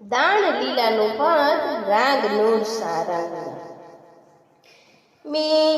દાણ લીલાનું ભાત રાગનું સારા. મેં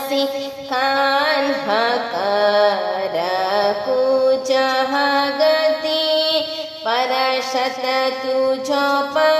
हसी कान्हा करकु जहागति परशत तुझो पर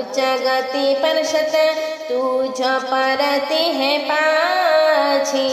जगति परिषद तू जो परती है पाछी।